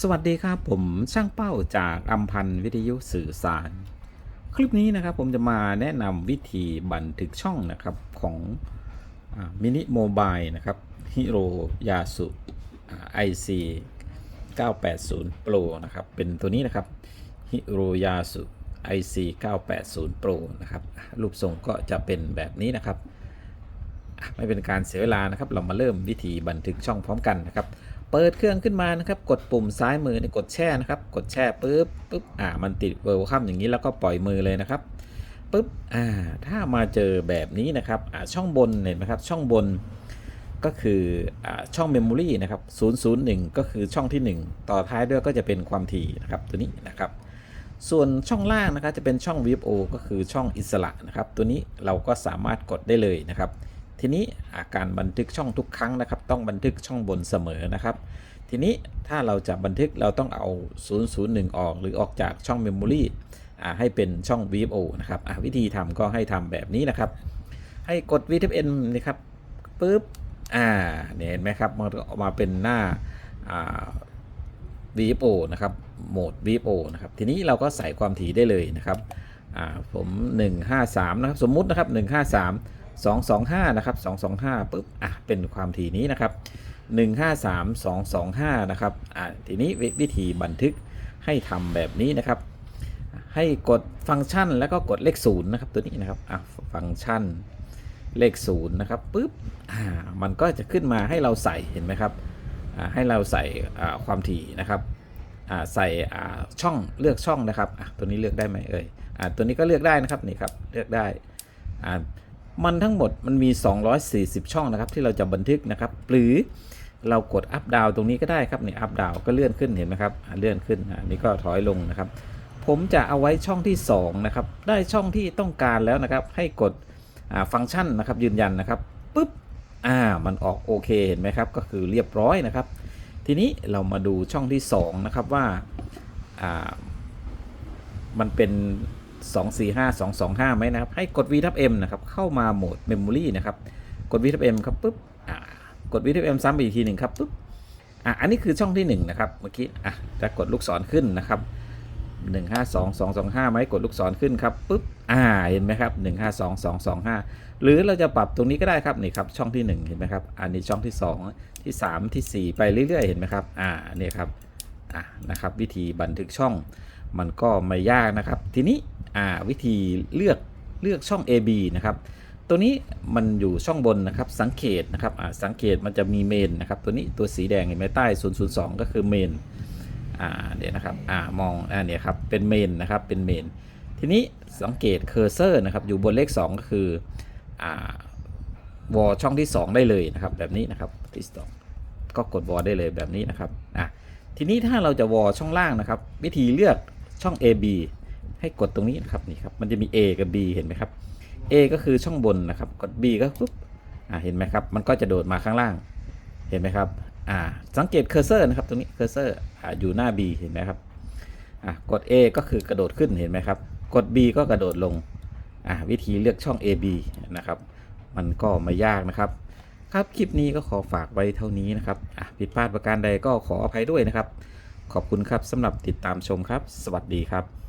สวัสดีครับผมช่างเป้าจากอัมพันธ์วิทยุสื่อสาร คลิปนี้นะครับผมจะมาแนะนำวิธีบันทึกช่องนะครับของมินิโมบายนะครับฮิโรยาสุไอซี980 Pro นะครับ เป็นตัวนี้นะครับฮิโรยาสุ IC 980 Pro นะครับ รูปทรงก็จะเป็นแบบนี้นะครับ ไม่เป็นการเสียเวลานะครับ เรามาเริ่มวิธีบันทึกช่องพร้อมกันนะครับ เปิดเครื่องขึ้นมานะครับ กดปุ่มซ้ายมือในกดแช่นะครับ กดแช่ปุ๊บปุ๊บอ่ามันติดเวลคัมอย่างนี้แล้วก็ปล่อยมือเลยนะครับปุ๊บอ่าถ้ามาเจอแบบนี้นะครับอ่าช่องบนเห็นไหมครับช่องบนก็คืออ่าช่องเมมโมรีนะครับ001 ก็คือช่องที่ 1 ต่อท้ายด้วยก็จะเป็นความถี่นะครับตัวนี้นะครับ ส่วนช่องล่างนะครับจะเป็นช่อง VFO ก็คือช่องอิสระนะครับ ตัวนี้เราก็สามารถกดได้เลยนะครับ ทีนี้าการบันทึกช่องทุกครั้งนะครับ ต้องบันทึกช่องบนเสมอนะครับ ทีนี้ถ้าเราจะบันทึกเราต้องเอา 001 ออก หรือออกจากช่อง Memory อ่ให้เป็นช่อง VFO นะครับวิธีทำก็ให้ทำแบบนี้นะครับ ให้กด VTN นะครับปุ๊บอ่าเนี่ยเห็นไหมครับมันก็ออกมาเป็นหน้าา VFO นะครับโหมด VFO นะครับ ทีนี้เราก็ใส่ความถี่ได้เลยนะครับผม 153 นะครับ สมมุตินะครับ 153 225 นะครับ 225ปุ๊บอะเป็นความถี่นี้นะครับ 153 225 นะครับอ่าทีนี้วิวิธีบันทึกให้ทำแบบนี้นะครับ ให้กดฟังก์ชันแล้วก็กดเลขศูนย์นะครับตัวนี้นะครับอะฟังก์ชันเลขศูนย์นะครับปุ๊บอ่ามันก็จะขึ้นมาให้เราใส่เห็นไหมครับอ่าให้เราใส่อ่าความถี่นะครับอ่าใส่อ่าช่องเลือกช่องนะครับอะตัวนี้เลือกได้ไหมเอ่ยอ่าตัวนี้ก็เลือกได้นะครับนี่ครับเลือกได้อ่า มันทั้งหมดมันมี 240 ช่องนะครับ ที่เราจะบันทึกนะครับ หรือเรากดอัพดาวตรงนี้ก็ได้ครับนี่อัพดาวก็เลื่อนขึ้นเห็นไหมครับเลื่อนขึ้นอ่านี่ก็ถอยลงนะครับ ผมจะเอาไว้ช่องที่ 2 นะครับ ได้ช่องที่ต้องการแล้วนะครับ ให้กดฟังก์ชันนะครับ ยืนยันนะครับปุ๊บอ่ามันออกโอเคเห็นไหมครับ ก็คือเรียบร้อยนะครับ ทีนี้เรามาดูช่องที่ 2 นะครับว่าอ่ามันเป็น 245 225ไหมนะครับ ให้กด V ทับ M นะครับ เข้ามาโหมด Memory นะครับ กด V ทับ M ครับปุ๊บกด V ทับ M ซ้ำไปอีกทีหนึ่งครับปุ๊บอะอันนี้คือช่องที่ 1 นะครับ เมื่อกี้อะจะกดลูกศรขึ้นนะครับ152 225ไหมกดลูกศรขึ้นครับปุ๊บอ่าเห็นไหมครับ152 225 หรือเราจะปรับตรงนี้ก็ได้ครับนี่ครับช่องที่ 1 เห็นไหมครับ อันนี้ช่องที่ 2 ที่ 3 ที่ 4 ไปเรื่อยๆ เห็นไหมครับอ่าเนี่ยครับอ่านะครับวิธีบันทึกช่องมันก็ไม่ยากนะครับ ทีนี้ วิธีเลือกเลือกช่อง AB นะครับตัวนี้มันอยู่ช่องบนนะครับสังเกตนะครับอ่าสังเกตมันจะมีเมนนะครับตัวนี้ตัวสีแดงเห็นไหมใต้ 002 ก็คือเมนอ่าเดี๋ยวนะครับอ่ามองอ่าเนี่ยครับเป็นเมนนะครับเป็นเมน ทีนี้สังเกตเคอร์เซอร์นะครับอยู่บนเลข 2 ก็คืออ่าวอลช่องที่ 2 ได้เลยนะครับแบบนี้นะครับที่สองก็กดวอลได้เลยแบบนี้นะครับอะทีนี้ถ้าเราจะวอลช่องล่างนะครับ วิธีเลือกช่อง AB ให้กดตรงนี้นะครับนี่ครับมันจะมี A กับ B เห็นไหมครับ A ก็คือช่องบนนะครับ กด B ก็ปุ๊บอ่าเห็นไหมครับมันก็จะโดดมาข้างล่างเห็นไหมครับอ่าสังเกตเคอร์เซอร์นะครับตรงนี้เคอร์เซอร์อ่าอยู่หน้า B เห็นไหมครับอะกด A ก็คือกระโดดขึ้นเห็นไหมครับ กด B ก็กระโดดลงอ่าวิธีเลือกช่อง AB นะครับ มันก็ไม่ยากนะครับ ครับคลิปนี้ก็ขอฝากไว้เท่านี้นะครับอะผิดพลาดประการใดก็ขออภัยด้วยนะครับ ขอบคุณครับสำหรับติดตามชมครับ สวัสดีครับ